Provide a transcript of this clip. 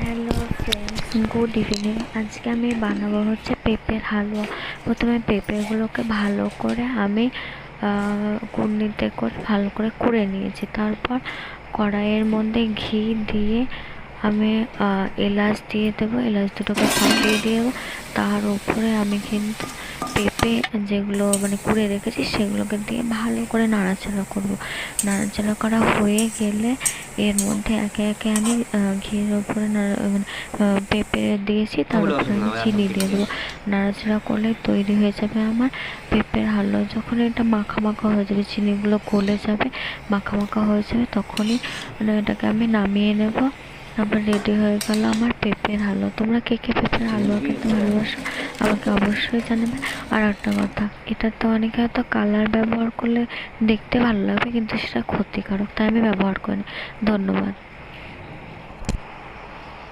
Hello friends good evening আজকে আমি বানাবো হচ্ছে পেঁপের হালুয়া। প্রথমে পেঁপেগুলোকে ভালো করে আমি কুর্নিতে করে ভালো করে কুড়ে নিয়েছি। তারপর কড়াইয়ের মধ্যে ঘি দিয়ে আমি এলাচ দিয়ে দেবো। এলাচ দুটোকে ফাটিয়ে দিয়ে দেবো। তার উপরে আমি কিন্তু পেঁপে যেগুলো মানে কুড়ে রেখেছি, সেগুলোকে দিয়ে ভালো করে নাড়াচাড়া করব। নাড়াচাড়া করা হয়ে গেলে এর মধ্যে একে একে আমি ঘিয়ের ওপরে মানে পেঁপে দিয়েছি তার উপরে আমি চিনি দিয়ে দেবো। নাড়াচাড়া করলে তৈরি হয়ে যাবে আমার পেঁপের হালুয়া। যখন এটা মাখা মাখা হয়ে যাবে চিনিগুলো গলে যাবে মাখা মাখা হয়ে যাবে তখনই মানে এটাকে আমি নামিয়ে নেব। তারপর রেডি হয়ে গেল আমার পেঁপের হালুয়া তোমরা কে কে পেঁপের হালুয়া খেতে ভালোবাসো আমাকে অবশ্যই জানাবে। আর একটা কথা এটা তো অনেকে হয়তো কালার ব্যবহার করলে দেখতে ভালো লাগবে কিন্তু সেটা ক্ষতিকারক তাই আমি ব্যবহার করি ধন্যবাদ।